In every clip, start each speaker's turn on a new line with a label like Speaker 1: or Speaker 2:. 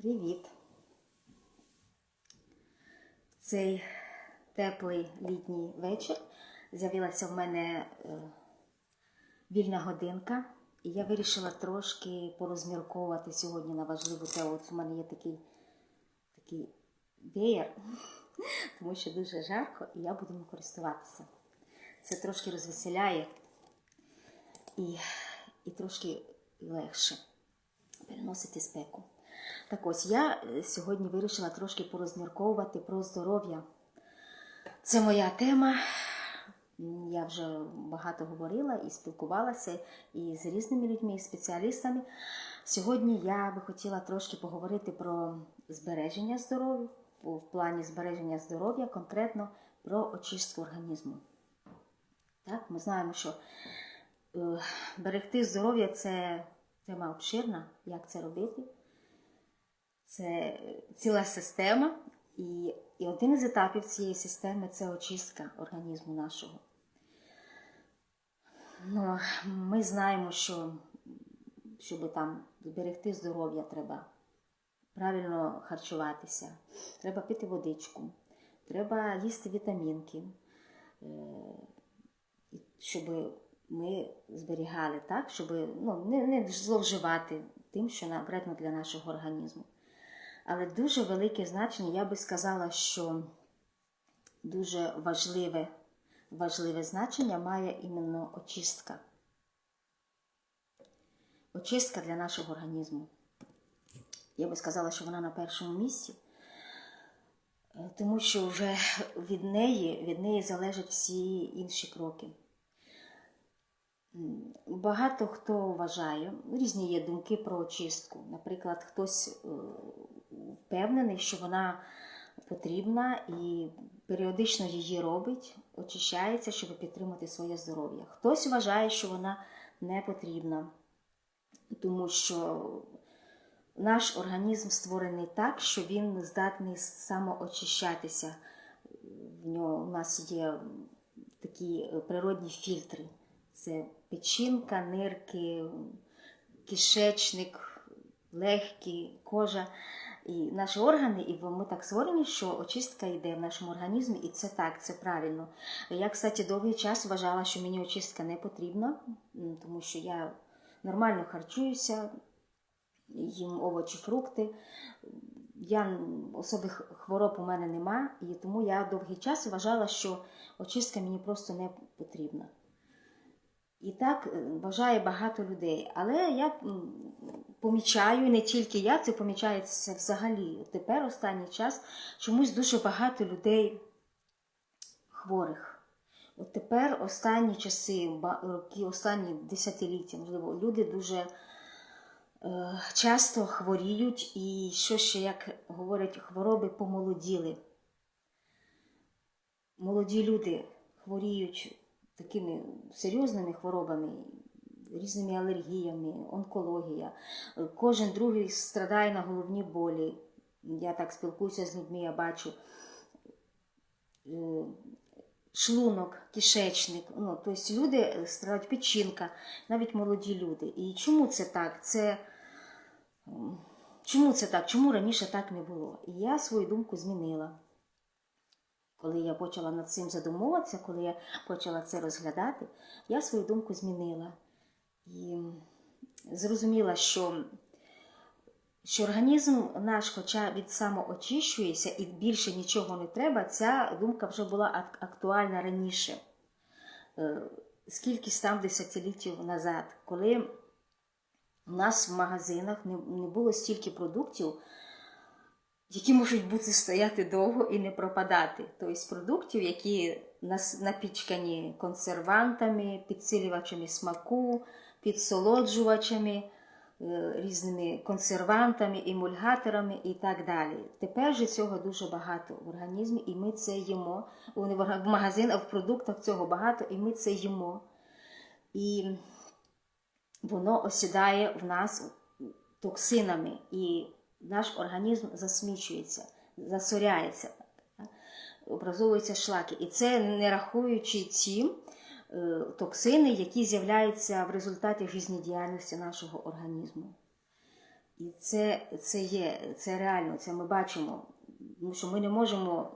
Speaker 1: Привіт! В цей теплий літній вечір з'явилася в мене е, вільна годинка, і я вирішила трошки порозмірковувати сьогодні на важливу тему. У мене є такий, такий веєр, тому що дуже жарко, і я буду користуватися. Це трошки розвеселяє і, і трошки легше переносити спеку. Так ось я е, сьогодні вирішила трошки порозмірковувати про здоров'я. Це моя тема. Я вже багато говорила і спілкувалася і з різними людьми, і спеціалістами. Сьогодні я би хотіла трошки поговорити про збереження здоров'я, в плані збереження здоров'я, конкретно про очистку організму. Так, ми знаємо, що е, берегти здоров'я це тема обширна, як це робити. Це ціла система, і, і один із етапів цієї системи це очистка організму нашого. Ну, ми знаємо, що щоб там зберегти здоров'я, треба правильно харчуватися, треба пити водичку, треба їсти вітамінки, е, щоб ми зберігали так, щоб ну, не, не зловживати тим, що набридно для нашого організму. Але дуже велике значення, я би сказала, що дуже важливе, важливе значення має іменно очистка. Очистка для нашого організму. Я би сказала, що вона на першому місці, е, тому що вже від неї, від неї залежать всі інші кроки. Багато хто вважає, різні є думки про очистку. Наприклад, хтось е, впевнений, що вона потрібна і періодично її робить, очищається, щоб підтримати своє здоров'я. Хтось вважає, що вона не потрібна, тому що наш організм створений так, що він здатний самоочищатися. В нього у нас є такі е, природні фільтри. Це печінка, нирки, кишечник, легкі, кожа. І наші органи, і ми так створені, що очистка йде в нашому організмі, і це так, це правильно. Я, кстати, довгий час вважала, що мені очистка не потрібна, тому що я нормально харчуюся, їм овочі, фрукти. Я особих хвороб у мене нема, і тому я довгий час вважала, що очистка мені просто не потрібна. І так е, вважає багато людей. Але я помічаю, не тільки я, це помічається взагалі. Тепер останній час чомусь дуже багато людей хворих. От тепер останні часи, роки, останні десятиліття, можливо, люди дуже е, часто хворіють, і що ще, як говорять, хвороби помолоділи. Молоді люди хворіють такими серйозними хворобами, різними алергіями, онкологія. Кожен другий страдає на головні болі. Я так спілкуюся з людьми, я бачу е, шлунок, кишечник. Ну, тобто люди страдають печінка, навіть молоді люди. І чому це так? Це чому це так? Чому раніше так не було? І я свою думку змінила. Коли я почала над цим задумуватися, коли я почала це розглядати, я свою думку змінила. І зрозуміла, що, що організм наш, хоча від самоочищується і більше нічого не треба, ця думка вже була актуальна раніше, Е, скільки там десятиліттів назад, коли у нас в магазинах не було стільки продуктів, які можуть бути стояти довго і не пропадати. Тобто продуктів, які напічкані консервантами, підсилювачами смаку, підсолоджувачами, е, різними консервантами, емульгаторами і так далі. Тепер же цього дуже багато в організмі, і ми це їмо. В орга- в магазин, а в продуктах цього багато, і ми це їмо. І воно осідає в нас токсинами, і наш організм засмічується, засоряється, образовуються шлаки. І це не рахуючи ці е, токсини, які з'являються в результаті життєдіяльності нашого організму. І це, це є, це реально, це ми бачимо. Тому що ми не можемо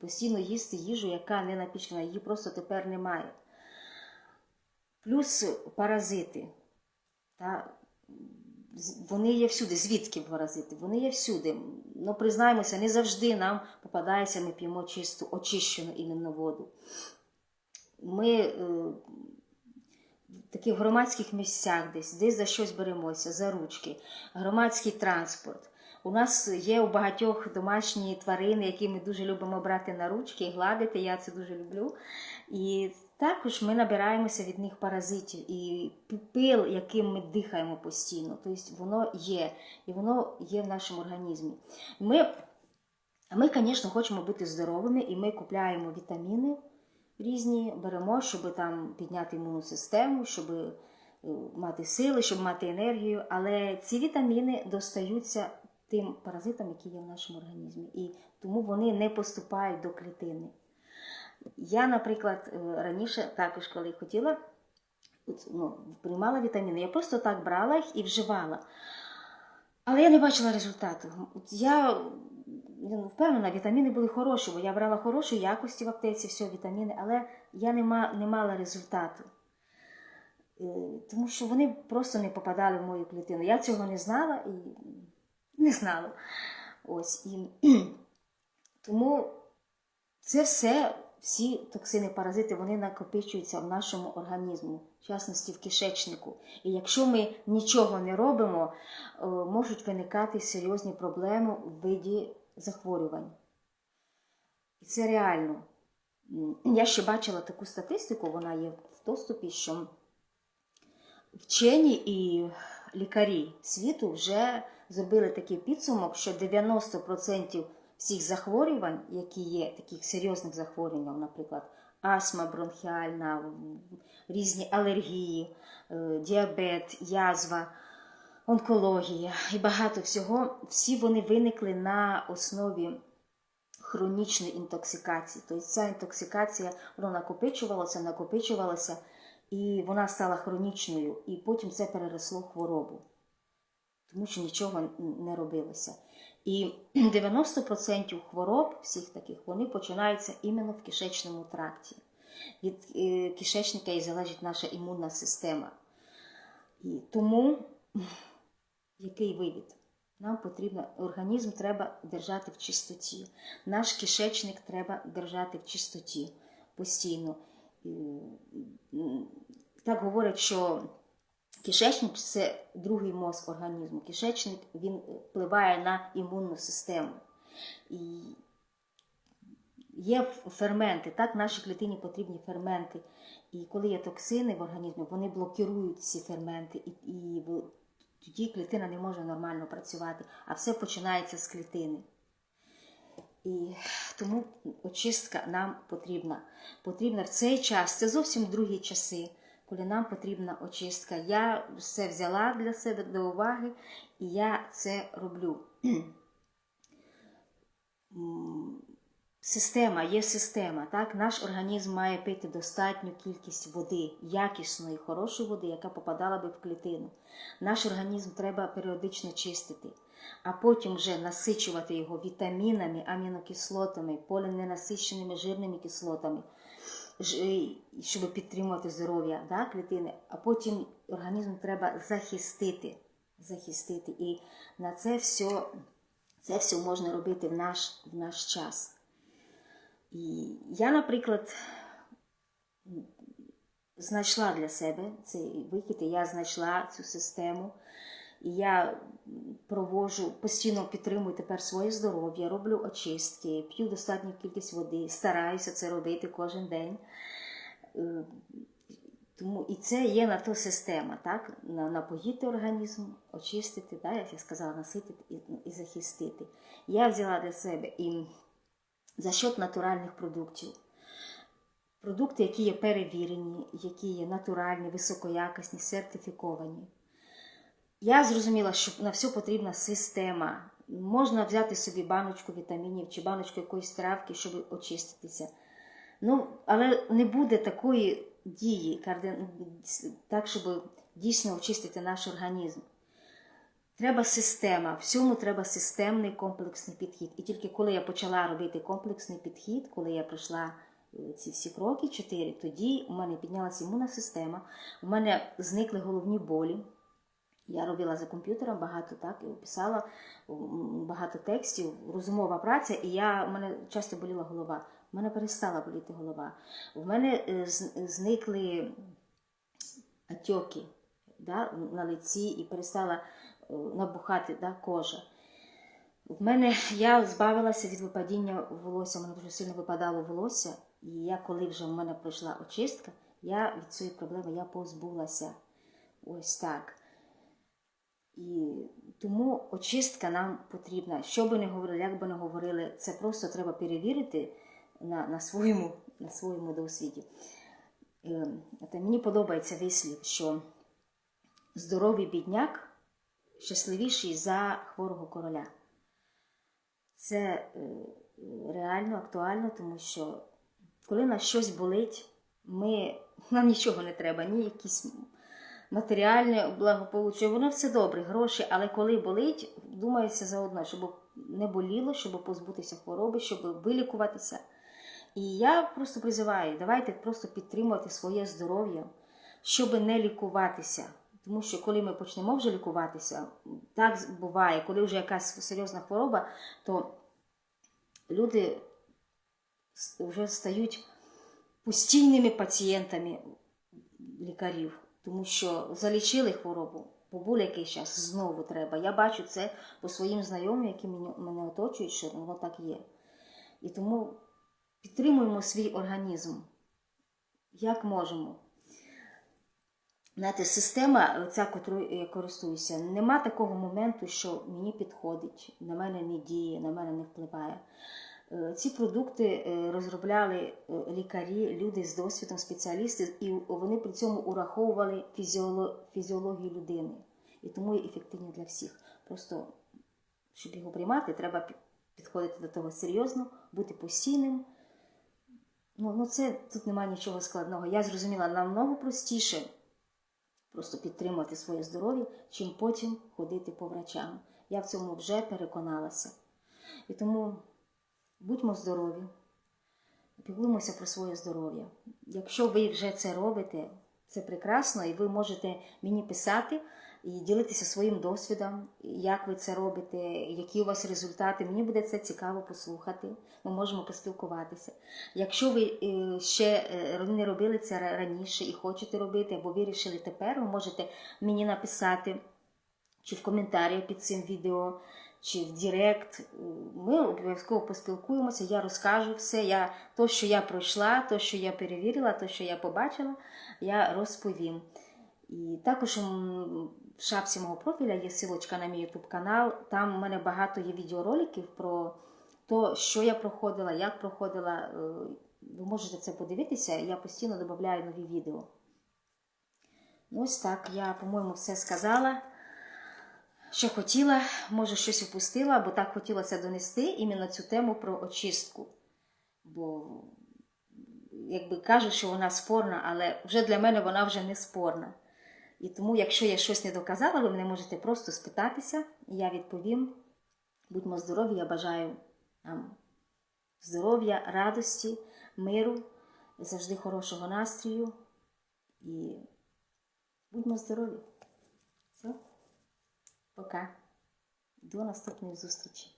Speaker 1: постійно їсти їжу, яка не напічкана, її просто тепер немає. Плюс паразити. Та, вони є всюди. Звідки паразити? Вони є всюди. Ну, признаємося, не завжди нам попадається, ми п'ємо чисту, очищену іменно воду. Ми е, в таких громадських місцях десь, десь за щось беремося, за ручки, громадський транспорт. У нас є у багатьох домашні тварини, які ми дуже любимо брати на ручки і гладити. Я це дуже люблю. І також ми набираємося від них паразитів і пил, яким ми дихаємо постійно. Тобто воно є, і воно є в нашому організмі. Ми, ми, звісно, хочемо бути здоровими, і ми купляємо вітаміни різні, беремо, щоб там підняти імунну систему, щоб е, мати сили, щоб мати енергію. Але ці вітаміни достаються тим паразитам, які є в нашому організмі, і тому вони не поступають до клітини. Я, наприклад, е, раніше також, коли хотіла, ну, приймала вітаміни, я просто так брала їх і вживала. Але я не бачила результату. Я ну, впевнена, вітаміни були хороші, бо я брала хорошої якості в аптеці, все, вітаміни, але я не, ма, не мала результату. Е, Тому що вони просто не попадали в мою клітину. Я цього не знала і не знала. Ось. І тому це все, всі токсини, паразити, вони накопичуються в нашому організму, в частності в кишечнику. І якщо ми нічого не робимо, е, можуть виникати серйозні проблеми в виді захворювань. І це реально. Я ще бачила таку статистику, вона є в доступі, що вчені і лікарі світу вже зробили такий підсумок, що 90% всіх захворювань, які є, таких серйозних захворювань, наприклад, астма бронхіальна, різні алергії, е, діабет, язва, онкологія і багато всього, всі вони виникли на основі хронічної інтоксикації. Тобто ця інтоксикація вона накопичувалася, накопичувалася, і вона стала хронічною, і потім це переросло в хворобу, тому що нічого не робилося. І 90% хвороб всіх таких вони починаються іменно в кишечному тракті. Від е, кишечника і залежить наша імунна система. І тому який вивід? Нам потрібно, організм треба держати в чистоті. Наш кишечник треба держати в чистоті постійно. Так говорять, що кишечник це другий мозк організму. Кишечник він впливає на імунну систему. І є ферменти, так, нашій клітині потрібні ферменти. І коли є токсини в організмі, вони блокують ці ферменти, і, і тоді клітина не може нормально працювати, а все починається з клітини. І тому очистка нам потрібна. Потрібна в цей час, це зовсім другі часи, коли нам потрібна очистка. Я все взяла для себе до уваги, і я це роблю. Система, є система. Так? Наш організм має пити достатню кількість води, якісної, хорошої води, яка попадала би в клітину. Наш організм треба періодично чистити, а потім вже насичувати його вітамінами, амінокислотами, поліненасиченими жирними кислотами, щоб підтримувати здоров'я да, клітини. А потім організм треба захистити. захистити. І на це все, це все можна робити в наш, в наш час. І я, наприклад, знайшла для себе цей вихід, і я знайшла цю систему. І я проводжу, постійно підтримую тепер своє здоров'я, роблю очистки, п'ю достатню кількість води, стараюся це робити кожен день. Е, Тому і це є на то система, так? Напоїти організм, очистити, так? як я сказала, наситити і, і захистити. Я взяла для себе і за счет натуральних продуктів. Продукти, які є перевірені, які є натуральні, високоякісні, сертифіковані. Я зрозуміла, що на все потрібна система. Можна взяти собі баночку вітамінів чи баночку якоїсь травки, щоб очиститися. Ну, але не буде такої дії, так, щоб дійсно очистити наш організм. Треба система, всьому треба системний комплексний підхід. І тільки коли я почала робити комплексний підхід, коли я пройшла е, ці всі кроки, чотири, тоді у мене піднялася імунна система, у мене зникли головні болі. Я робила за комп'ютером багато так і писала багато текстів, розумова праця, і я, у мене часто боліла голова. У мене перестала боліти голова. У мене е, зникли отеки да, на лиці і перестала е, набухати да, кожа. В мене я збавилася від випадіння волосся, у мене дуже сильно випадало волосся, і я, коли вже в мене пройшла очистка, я від цієї проблеми я позбулася. Ось так. І тому очистка нам потрібна. Що би не говорили, як би не говорили, це просто треба перевірити на, на, своєму, на своєму досвіді. Е, мені подобається вислів, що здоровий бідняк щасливіший за хворого короля. Це е, реально актуально, тому що коли нас щось болить, ми, нам нічого не треба, ні якісь матеріальне благополуччя, воно все добре, гроші, але коли болить, думається заодно, щоб не боліло, щоб позбутися хвороби, щоб вилікуватися. І я просто призиваю, давайте просто підтримувати своє здоров'я, щоб не лікуватися. Тому що коли ми почнемо вже лікуватися, так буває, коли вже якась серйозна хвороба, то люди вже стають постійними пацієнтами лікарів, тому що залічили хворобу, побув якийсь час, знову треба. Я бачу це по своїм знайомим, які мене, оточують, що воно так є. І тому підтримуємо свій організм, як можемо. Знаєте, система, ця, котрою я користуюся, нема такого моменту, що мені підходить, на мене не діє, на мене не впливає. Е, Ці продукти е, розробляли е, лікарі, люди з досвідом, спеціалісти, і вони при цьому ураховували фізіологію людини. І тому є ефективні для всіх. Просто, щоб його приймати, треба підходити до того серйозно, бути постійним. Ну, ну це тут немає нічого складного. Я зрозуміла намного простіше просто підтримувати своє здоров'я, чим потім ходити по врачам. Я в цьому вже переконалася. І тому будьмо здорові, піклуємося про своє здоров'я. Якщо ви вже це робите, це прекрасно, і ви можете мені писати і ділитися своїм досвідом, як ви це робите, які у вас результати. Мені буде це цікаво послухати. Ми можемо поспілкуватися. Якщо ви е, ще е, не робили це раніше і хочете робити, або вирішили тепер, ви можете мені написати чи в коментарі під цим відео, чи в Директ. Ми обов'язково поспілкуємося, я розкажу все. Я, То, що я пройшла, то, що я перевірила, то, що я побачила, я розповім. І також в шапці мого профіля є силочка на мій YouTube канал. Там у мене багато є відеороликів про те, що я проходила, як проходила. Е, Ви можете це подивитися, я постійно додаю нові відео. Ось так, я, по-моєму, все сказала що хотіла, може щось упустила, бо так хотілося донести іменно цю тему про очистку. Бо, якби кажуть, що вона спорна, але вже для мене вона вже не спорна. І тому, якщо я щось не доказала, ви мене можете просто спитатися, і я відповім. Будьмо здорові, я бажаю нам здоров'я, радості, миру, завжди хорошого настрою. І будьмо здорові. Пока. До наступної зустрічі.